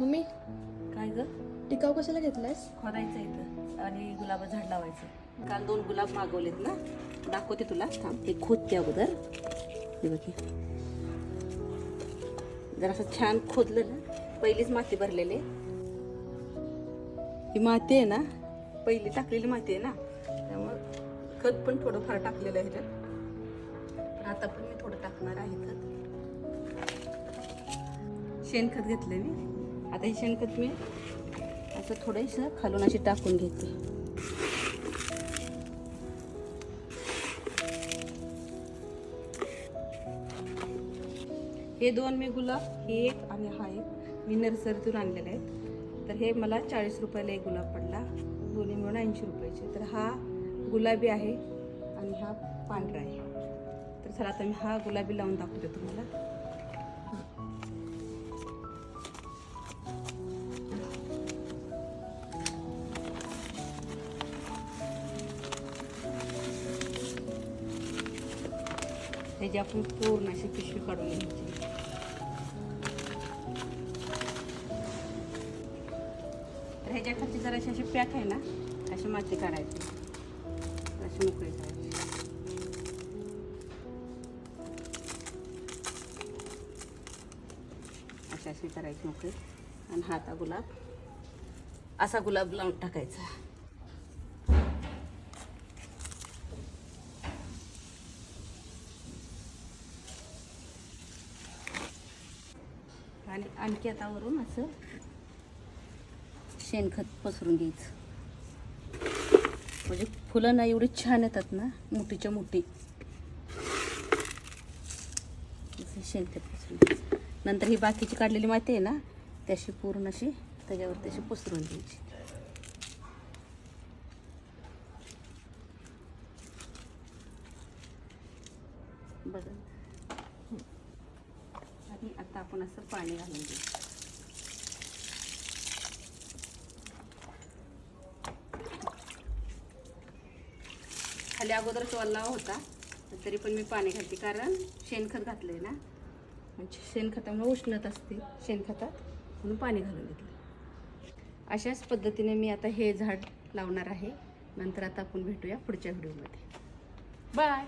Mummy? काय ग? टिकाव कशाला घेतलायस? खोदायचं इथं आणि गुलाब झाड लावायचं. काल दोन गुलाब मागवलेत ना? दाखवते तुला. थांब ते खोदते अगोदर. हे बघ. जर असं छान खोदलं ना पहिलीच माती भरलेली. ही माती आहे ना पहिली टाकलेली माती आहे ना त्यामुळं खत पण थोडंफार टाकलेलं आहे ह्याच्यात पण आता पण मी थोडं टाकणार आहे खत शेणखत घेतलं मी. आता हे शेणखत मी असं थोडंसं खालून अशी टाकून घेते. हे दोन मी गुलाब हे एक आणि हा एक मी नर्सरीतून आणलेले आहेत. तर हे मला चाळीस रुपयाला एक गुलाब पडला. दोन्ही मिळून ऐंशी रुपयाचे. तर हा गुलाबी आहे आणि हा पांढरा आहे. तर चला आता मी हा गुलाबी लावून दाखवते तुम्हाला. त्याची आपण पूर्ण अशी पिशवी काढून घ्यायची. तर ह्याच्या खालची जराशी अशी पॅक आहे ना अशी माती काढायची. अशी मोकळी करायची. अशी अशी करायची मोकळी. आणि हा आता गुलाब असा गुलाब लावून टाकायचा. आणि आणखी आता वरून असं शेणखत पसरून घ्यायचं. म्हणजे फुलं ना एवढी छान येतात ना मोठीच्या मोठी. शेणखत पसरून घ्यायचं. नंतर ही बाकीची काढलेली माती आहे ना त्याशी पूर्ण अशी त्याच्यावर तशी पसरून घ्यायची. बघा. आपण असं पाणी घालून देऊ. खाली अगोदर ओला होता तरी पण मी पाणी घालते कारण शेणखत घातलंय ना. म्हणजे शेणखतामुळे उष्णत असते. शेणखतात म्हणून पाणी घालून घेतलं. अशाच पद्धतीने मी आता हे झाड लावणार आहे. नंतर आता आपण भेटूया पुढच्या व्हिडिओमध्ये. बाय!